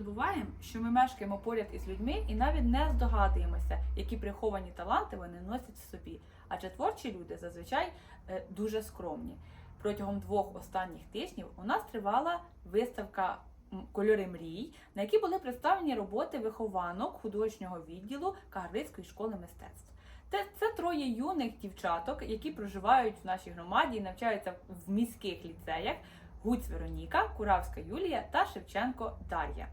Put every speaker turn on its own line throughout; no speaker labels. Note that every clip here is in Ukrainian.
часто що ми мешкаємо поряд із людьми і навіть не здогадуємося, які приховані таланти вони носять в собі. Адже творчі люди зазвичай е, дуже скромні. Протягом двох останніх тижнів у нас тривала виставка Кольори мрій, на якій були представлені роботи вихованок художнього відділу Кагарлицької школи мистецтв. Це троє юних дівчаток, які проживають в нашій громаді і навчаються в міських ліцеях. Гуць Вероніка, Куравська Юлія та Шевченко Дар'я.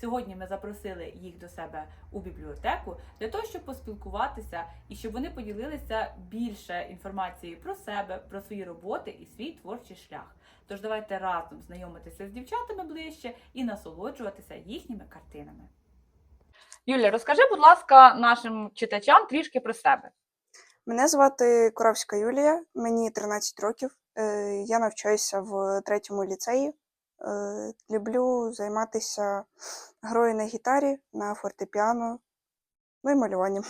Сьогодні ми запросили їх до себе у бібліотеку для того, щоб поспілкуватися і щоб вони поділилися більше інформацією про себе, про свої роботи і свій творчий шлях. Тож давайте разом знайомитися з дівчатами ближче і насолоджуватися їхніми картинами. Юля, розкажи, будь ласка, нашим читачам трішки про себе.
Мене звати Коровська Юлія, мені 13 років. Е, Я навчаюся в третьому ліцеї. Е, Люблю займатися грою на гітарі, на фортепіано, ну і малюванням.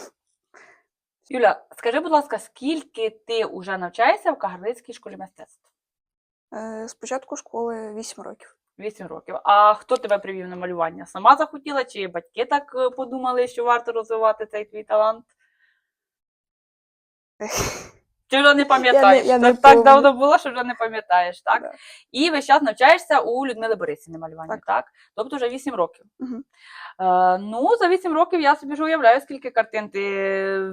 Юля, скажи, будь ласка, скільки ти вже навчаєшся в Кагарлицькій школі мистецтв?
Е, З початку школи 8 років.
8 років. А хто тебе привів на малювання? Сама захотіла, чи батьки так е, подумали, що варто розвивати цей твій талант? Чи вже не пам'ятаєш?
я не
так, так давно було, що вже не пам'ятаєш, так?
Да.
І весь час навчаєшся у Людмили Борисівни малювання, так?
Так.
Тобто вже 8 років.
Мгм.
Е, ну, за 8 років я собі вже уявляю, скільки картин ти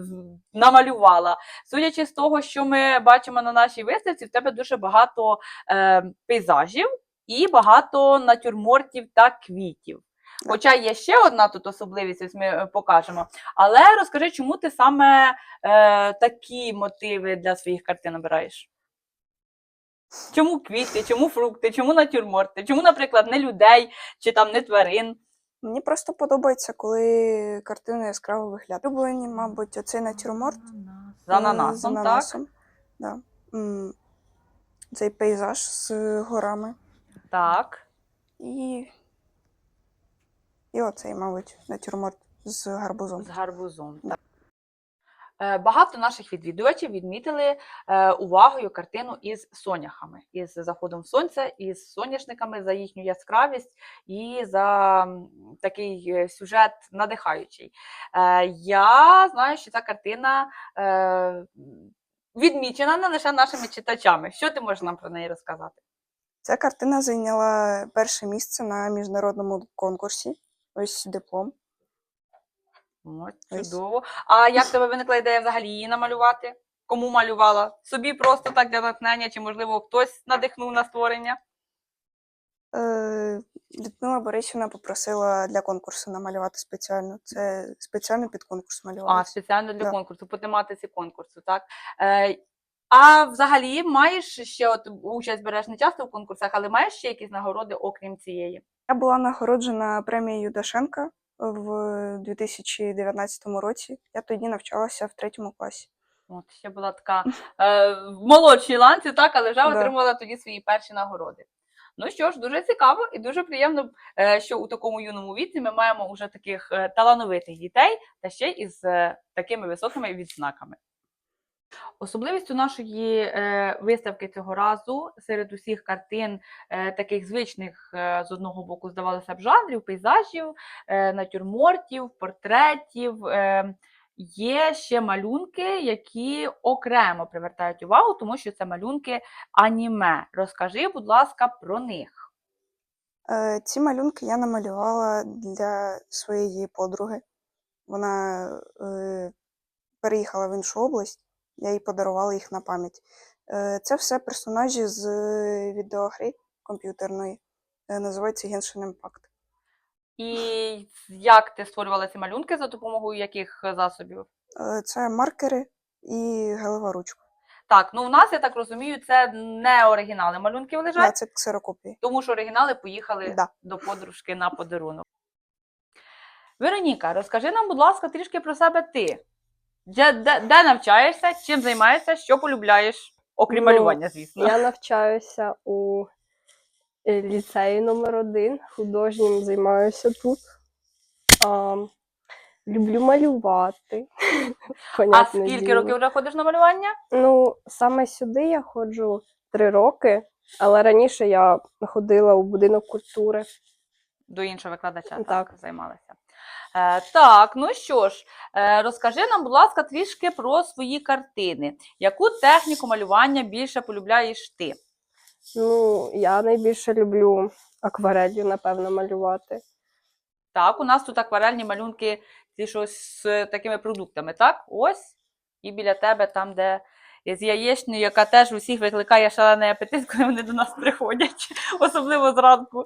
намалювала. Судячи з того, що ми бачимо на нашій виставці, в тебе дуже багато е, пейзажів і багато натюрмортів та квітів.
Так.
Хоча є ще одна тут особливість, ось ми е, покажемо. Але розкажи, чому ти саме е, такі мотиви для своїх картин обираєш? Чому квіти, чому фрукти, чому натюрморти, чому, наприклад, не людей чи там не тварин?
Мені просто подобається, коли картини яскраво виглядають. Улюблені, мабуть, оцей натюрморт
З
е,
ананасом,
з
так?
ананасом. Да. М, Цей пейзаж з горами.
Так.
І, і оцей, мабуть, натюрморт з гарбузом.
З гарбузом.
Да.
Е, Багато наших відвідувачів відмітили е, увагою картину із соняхами, із заходом сонця, із соняшниками за їхню яскравість і за такий е, сюжет надихаючий. Я знаю, що ця картина відмічена не лише нашими читачами. Що ти можеш нам про неї розказати?
Ця картина зайняла перше місце на міжнародному конкурсі. Ось диплом.
О,
Ось.
чудово. А як в тебе виникла ідея взагалі її намалювати? Кому малювала? Собі просто так для натхнення, чи можливо хтось надихнув на створення?
Е, Людмила Борисівна попросила для конкурсу намалювати спеціально. Це спеціально під конкурс
А, спеціально для
Да.
конкурсу, по тематиці конкурсу, так. Е, а взагалі маєш ще от участь береш не часто в конкурсах, але маєш ще якісь нагороди, окрім цієї?
Я була нагороджена премією Дашенка в 2019 році. Я тоді навчалася в третьому класі.
От ще була така е, в молодшій ланці, так, але вже
Да.
отримала тоді свої перші нагороди. Ну що ж, дуже цікаво і дуже приємно, е, що у такому юному віці ми маємо уже таких е, талановитих дітей та ще із е, такими високими відзнаками. Особливістю нашої е, виставки цього разу серед усіх картин, е, таких звичних е, з одного боку, здавалося б, жанрів, пейзажів, натюрмортів, портретів. Є ще малюнки, які окремо привертають увагу, тому що це малюнки аніме. Розкажи, будь ласка, про них.
Ці малюнки я намалювала для своєї подруги. Вона переїхала в іншу область, я їй подарувала їх на пам'ять. Е, це все персонажі з е, відеогри комп'ютерної. Е, називається Genshin Impact.
І як ти створювала ці малюнки за допомогою яких засобів?
Це маркери і гелева ручка.
Так, ну у нас, я так розумію, це не оригінали малюнки лежать,
Да, це ксерокопії.
тому що оригінали поїхали
Да.
до подружки на подарунок. Вероніка, розкажи нам, будь ласка, трішки про себе ти. Де, де, де навчаєшся, чим займаєшся, що полюбляєш, окрім
Ну,
малювання, звісно.
Я навчаюся у е, ліцеї номер 1 художнім займаюся тут. А, люблю малювати.
А скільки
діло.
років вже ходиш на малювання?
Ну, саме сюди я ходжу три роки, але раніше я ходила у будинок культури.
До іншого викладача так,
Так.
займалася. Е, так, ну що ж, е, розкажи нам, будь ласка, трішки про свої картини. Яку техніку малювання більше полюбляєш ти?
Ну, я найбільше люблю акварелью, напевно, малювати.
Так, у нас тут акварельні малюнки, ті, що з такими продуктами, так? Ось. І біля тебе, там, де з яєчнею, яка теж усіх викликає шалений апетит, коли вони до нас приходять, особливо зранку.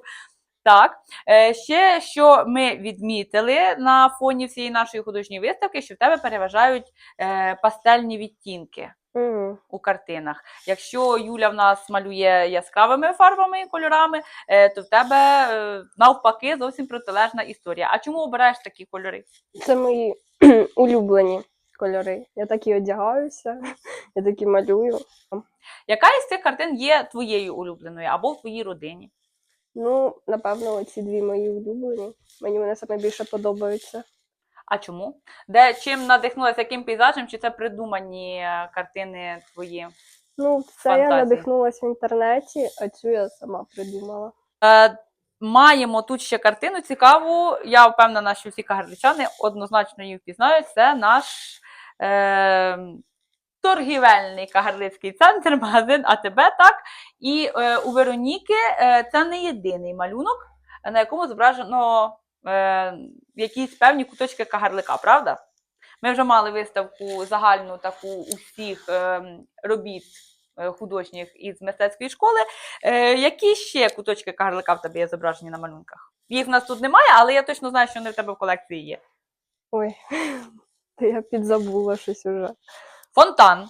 Так, е, ще що ми відмітили на фоні всієї нашої художньої виставки, що в тебе переважають е, пастельні відтінки
Мгм.
у картинах. Якщо Юля в нас малює яскравими фарбами і кольорами, е, то в тебе навпаки зовсім протилежна історія. А чому обираєш такі кольори?
Це мої улюблені кольори. Я так і одягаюся, я так і малюю.
Яка із цих картин є твоєю улюбленою або в твоїй родині?
Ну, напевно, оці дві мої улюблені. Мені вони саме більше подобаються.
А чому? Де чим надихнулася, яким пейзажем, чи це придумані е, картини твої?
Ну, це я надихнулася в інтернеті, а цю я сама придумала.
Е, маємо тут ще картину цікаву. Я впевнена, що всі кагарличани однозначно її впізнають. Це наш е, торгівельний кагарлицький центр, магазин АТБ. Так? І е, у Вероніки е, це не єдиний малюнок, на якому зображено е, якісь певні куточки кагарлика, правда? Ми вже мали виставку загальну таку усіх е, робіт е, художніх із мистецької школи. Е, які ще куточки кагарлика в тебе є зображені на малюнках? Їх в нас тут немає, але я точно знаю, що вони в тебе в колекції є.
Ой, я підзабула щось уже.
Фонтан,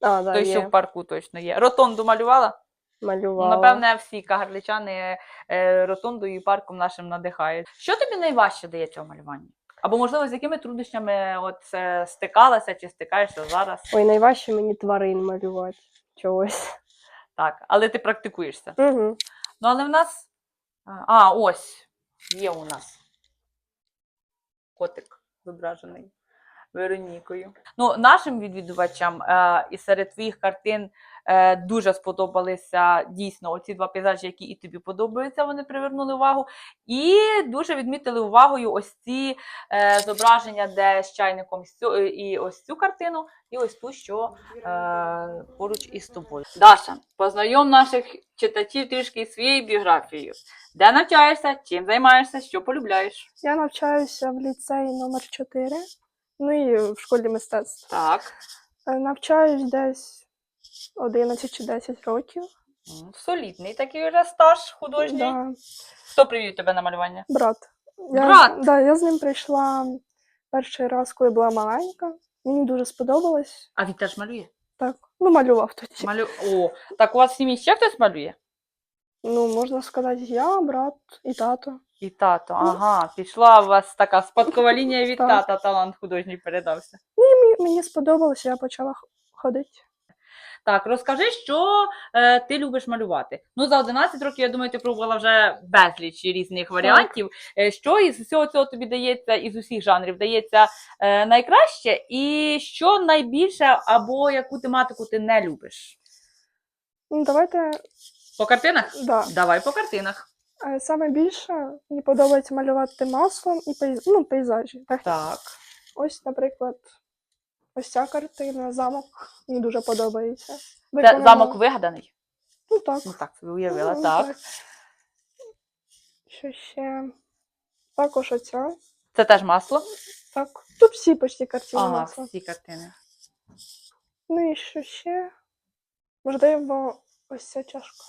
А, да,
той, що
є.
в парку точно є. Ротонду малювала?
малювала.
Напевне, всі кагарличани е, ротондою і парком нашим надихають. Що тобі найважче дає цього малювання? Або, можливо, з якими труднощами от, е, стикалася чи стикаєшся зараз?
Ой, найважче мені тварин малювати. Чогось.
Так, але ти практикуєшся.
Угу.
Ну, але в нас. А, ось є у нас котик зображений Веронікою. Ну, нашим відвідувачам е, і серед твоїх картин е, дуже сподобалися дійсно оці два пейзажі, які і тобі подобаються, вони привернули увагу. І дуже відмітили увагою ось ці е, зображення, де з чайником і ось цю картину, і ось ту, що е, поруч із тобою. Даша, познайом наших читачів трішки своєю біографією. Де навчаєшся, чим займаєшся, що полюбляєш?
Я навчаюся в ліцеї номер 4, ну і в школі мистецтв.
Так.
Е, Навчаюсь десь 11 чи 10 років.
Солідний такий вже стаж художній.
Да,
Хто привів тебе на малювання?
брат. Я,
Брат?
Да, я з ним прийшла перший раз, коли була маленька. Мені дуже сподобалось.
А він теж малює.
Так, ну малював тоді.
Малю... О, так у вас в сім'ї ще хтось малює?
Ну, можна сказати, я, брат і тато.
І тато. Ага, пішла у вас така спадкова лінія від
Так.
тата, талант художній передався.
Мені, мені сподобалося, я почала х- ходити.
Так, розкажи, що е, ти любиш малювати. Ну, за 11 років, я думаю, ти пробувала вже безліч різних варіантів. Е, що із всього цього тобі дається, із усіх жанрів дається е, найкраще, і що найбільше або яку тематику ти не любиш?
Ну, давайте,
По картинах?
да.
Давай по картинах.
Е, Саме більше мені подобається малювати маслом і пейз... ну, пейзажі. Так?
Так.
Ось, наприклад, ось ця картина, замок. Мені дуже подобається.
Це замок вигаданий.
Ну так.
Ну так, собі уявила,
Ну,
так.
Що ще? Також оця.
Це теж масло.
Так. Тут всі почти картини.
Ага,
масла.
всі картини.
Ну і що ще? Можливо, ось ця чашка.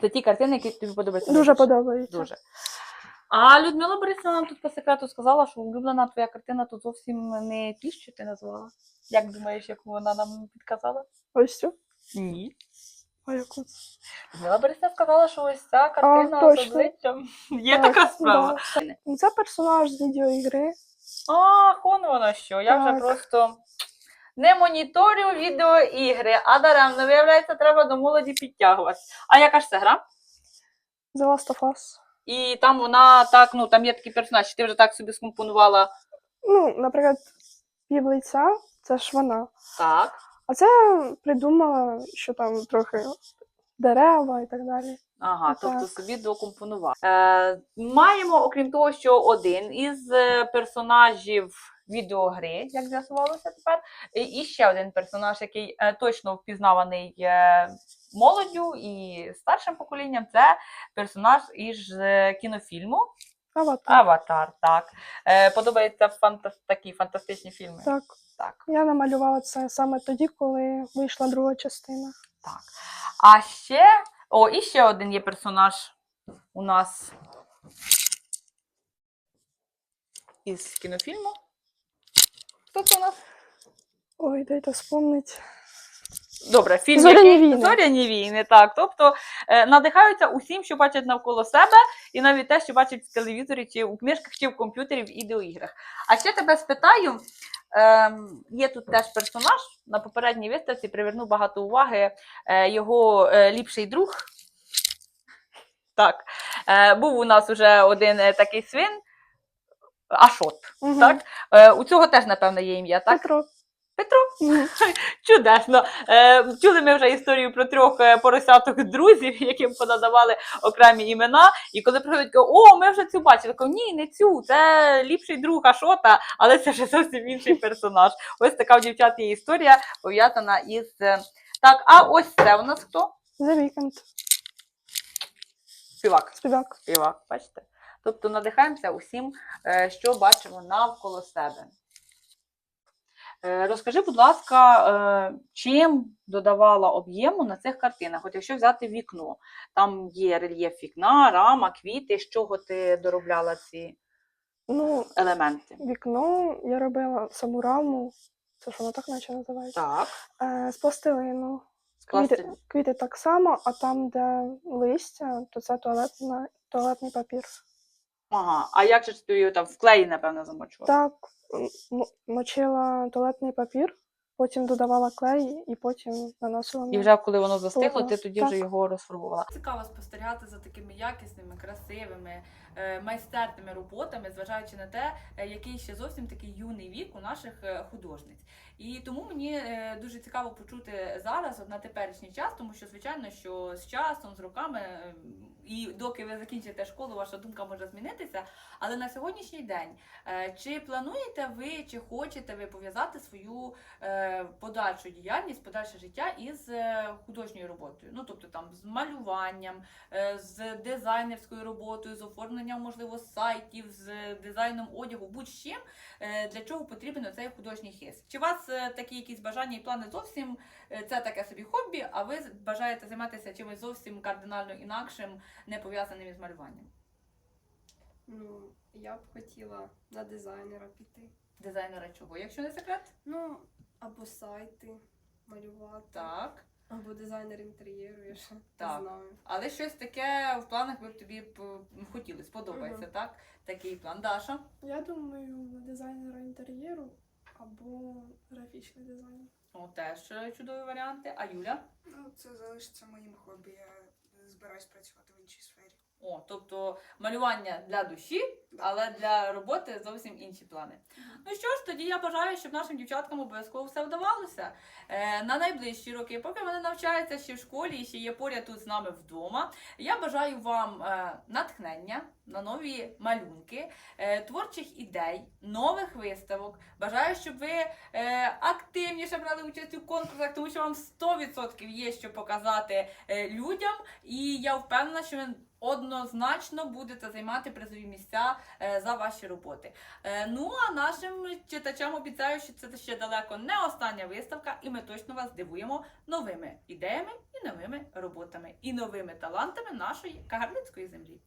Це ті картини, які тобі подобаються.
Дуже
найбільше?
подобається.
Дуже. А Людмила Борисівна нам тут по секрету сказала, що улюблена твоя картина тут зовсім не ті, що ти назвала. Як думаєш, яку вона нам підказала?
Ось цю.
Ні.
А яку?
Людмила Борисівна сказала, що ось ця картина з обличчям. Є
Так,
така справа.
да. Це персонаж з відеоігри.
Ах, он воно що. Я вже просто не моніторю відеоігри, а даремно, виявляється, треба до молоді підтягуватися. А яка ж це гра?
The Last of Us.
І там вона так, ну там є такий персонаж, ти вже так собі скомпонувала.
Ну, наприклад, півлиця це ж вона.
Так.
А це придумала, що там трохи дерева і так далі.
Ага,
Так.
тобто собі докомпонував. Е, маємо, окрім того, що один із е, персонажів відеогри, як з'ясувалося тепер, і ще один персонаж, який е, точно впізнаваний е, молоддю і старшим поколінням, це персонаж із е, кінофільму
Аватар.
Аватар. Так. Е, подобаються фантас... такі фантастичні фільми.
Так.
Так.
Я намалювала це саме тоді, коли вийшла друга частина.
Так. А ще, о, і ще один є персонаж у нас із кінофільму. Хто це у нас?
Ой, дайте вспомнить.
Добре, фільм
«Зоряні
який?
війни».
Зоряні війни, так. Тобто е, надихаються усім, що бачать навколо себе, і навіть те, що бачать в телевізорі, чи у книжках, чи в комп'ютері, в відеоіграх. А ще тебе спитаю: ем, є тут теж персонаж на попередній виставці, привернув багато уваги е, його е, ліпший друг. Так, е, був у нас уже один е, такий свин. Ашот.
Мгм.
Так? Е, у цього теж, напевно, є ім'я, так?
Петро.
Петро. Чудесно. Е, чули ми вже історію про трьох е, поросяток друзів, яким понадавали окремі імена. І коли приходять, кажуть, о, ми вже цю бачили. Кажу, ні, не цю, це ліпший друг Ашота, але це вже зовсім інший персонаж. Ось така у дівчат є історія пов'язана із. е, Так, а ось це у нас хто?
The Weeknd.
Співак.
Співак.
Співак, бачите? Тобто надихаємося усім, е, що бачимо навколо себе. Е, Розкажи, будь ласка, е, чим додавала об'єму на цих картинах? От якщо взяти вікно, там є рельєф вікна, рама, квіти, з чого ти доробляла ці
Ну,
елементи?
вікно я робила саму раму. Це ж воно так наче називається.
Так,
Е, з пластилину.
з
Квіти, квіти так само, а там, де листя, то це туалетна, туалетний папір.
Ага, а як же ж ти його там в клеї, напевно, замочувала?
Так, м- мочила туалетний папір, потім додавала клей і потім наносила
І
на
вже коли воно застигло, ти тоді
Так.
вже його розфарбувала.
Цікаво спостерігати за такими якісними, красивими, майстерними роботами, зважаючи на те, е, який ще зовсім такий юний вік у наших е, художниць. І тому мені е, дуже цікаво почути зараз, на теперішній час, тому що звичайно, що з часом, з роками, е, і доки ви закінчите школу, ваша думка може змінитися. Але на сьогоднішній день е, чи плануєте ви, чи хочете ви пов'язати свою е, подальшу діяльність, подальше життя із е, художньою роботою? Ну тобто там з малюванням, е, з дизайнерською роботою, з оформленням, можливо, сайтів, з дизайном одягу, будь-чим, е, для чого потрібен цей художній хист. Чи у вас е, такі якісь бажання і плани зовсім е, це таке собі хобі, а ви бажаєте займатися чимось зовсім кардинально інакшим, не пов'язаним із малюванням?
Ну, я б хотіла на дизайнера піти.
Дизайнера чого? Якщо не секрет?
Ну, або сайти малювати,
Так.
Або дизайнер інтер'єру, я ще
Так.
не знаю.
Але щось таке в планах би б тобі б хотіли, сподобається,
Мгм.
так? Такий план. Даша.
Я думаю, на дизайнера інтер'єру або графічний дизайнер.
О, теж е, чудові варіанти. А Юля?
Ну, це залишиться моїм хобі. Я збираюсь працювати в іншій сфері.
О, тобто малювання для душі, але для роботи зовсім інші плани. Ну що ж, тоді я бажаю, щоб нашим дівчаткам обов'язково все вдавалося. Е, на найближчі роки, поки вони навчаються ще в школі і ще є поряд тут з нами вдома. Я бажаю вам е, натхнення на нові малюнки, е, творчих ідей, нових виставок. Бажаю, щоб ви е, активніше брали участь у конкурсах, тому що вам 100% є що показати е, людям. І я впевнена, що ви однозначно будете займати призові місця е, за ваші роботи. Е, ну а нашим читачам обіцяю, що це ще далеко не остання виставка, і ми точно вас здивуємо новими ідеями і новими роботами, і новими талантами нашої кагарлицької землі.